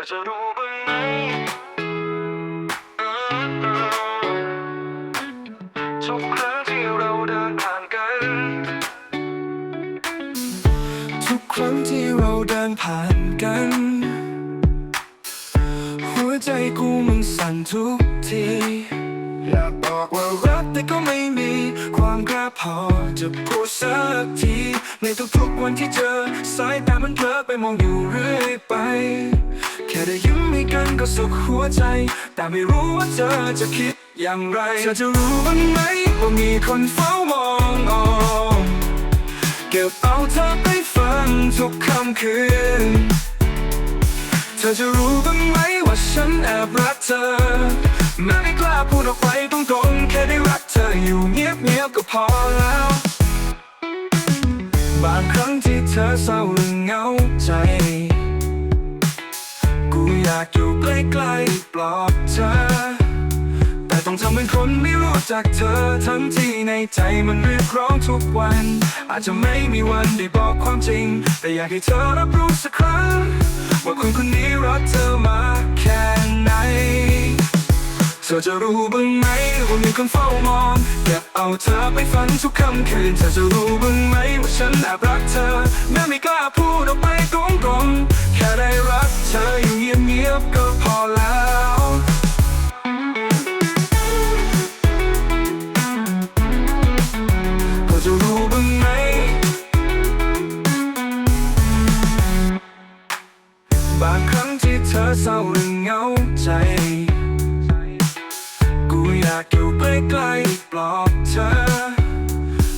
อจะรู้บ้างไหมทุกครั้งที่เราเดินผ่านกัน ทุกครั้งที่เราเดินผ่านกัน หัวใจกูมันสั่นทุกที อยากบอกว่ารักแต่ก็ไม่มีความกล้าพอจะพูดสักที ในทุกๆวันที่เจอ สายตามันเพลอไปมองอยู่เรื่อยไป ค่ได้ยิ้มให้กันก็สุขหัวใจ แต่ไม่รู้ว่าเธอจะคิดอย่างไร เธอจะรู้บ้างไหมว่ามีคนเฝ้ามองออกเก็บเอาเธอไปฝันทุกค่ำคืน เธอจะรู้บ้างไหมว่าฉันแอบรักเธอแม้ไม่กล้าพูดออกไปตรงๆแค่ได้รักเธออยู่เงียบๆก็พอแล้ว บางครั้งที่เธอเศร้าหรือเหงาใจ อยากอยู่ใกล้ๆปลอบเธอ แต่ต้องทำเป็นคนไม่รู้จักเธอ ทั้งที่ในใจมันเรียกร้องทุกวัน อาจจะไม่มีวันได้บอกความจริง แต่อยากให้เธอรับรู้สักครั้ง ว่าคนคนนี้รักเธอมากแค่ไหน เธอจะรู้บ้างไหมว่ามีคนเฝ้ามองเก็บเอาเธอไปฝันทุกค่ำคืนเธอจะรู้บ้างไหมว่าฉันแอบรักเธอแม้ไม่กล้าพูดออกไปตรงๆแค่ได้รักเธออยู่ เศร้าหรือเหงาใจ กูอยากอยู่ใกล้ๆปลอบเธอ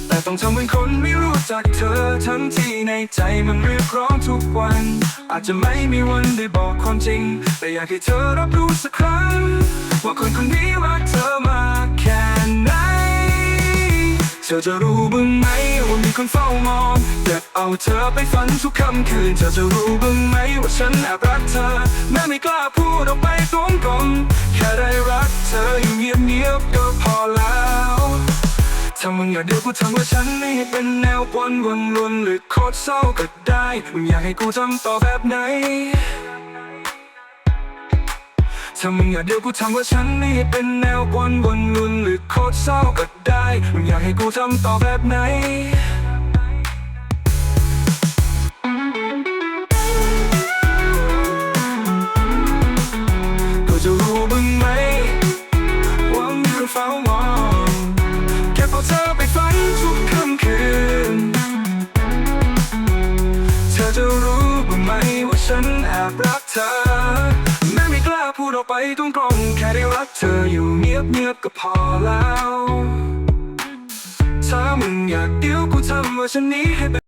แต่ต้องทำเป็นคนไม่รู้จักเธอ ทั้งที่ในใจมันเรียกร้องทุกวัน อาจจะไม่มีวันได้บอกความจริง แต่อยากให้เธอรับรู้สักครั้ง ว่าคนคนนี้รักเธอมากแค่ไหน ธอจะรู้บ้างไหมว่ามีคนเฝ้ามองเก็บเอาเธอไปฝันทุกค่ำคืน เธอจะรู้บ้างไหมว่าฉันแอบรักเธอ แม้ไม่กล้าพูดออกไปตรงๆแค่ได้รักเธออยู่เงียบๆก็พอแล้วถ้ามึงอยากเดี๋ยวกูทำว่าฉันนี่เป็นแนวปนวนวนหรือโคตรเศร้าก็ได้มึงอยากให้กูทำต่อแบบไหน ถ้ามึงอยากเดี๋ยวกูทำว่าฉันนี่เป็นแนวปนวนลวนหรือโคตรเศร้าก็ได้ มึงอยากให้กูทำต่อแบบไหนก็จะรู้บ้างไหมว่ามีคนเฝ้ามองแค่พอเธอไปฝันทุกค่ำคืน เธอจะรู้บ้างไหมว่าฉันแอบรักเธอ กล้าพูดองกไปตรงแค่ได้รักเธออยู่เงียบเนียบก็พอแล้ว ถ้ามึงอยากเดี๋ยวกูทำว่าฉันนี้ให้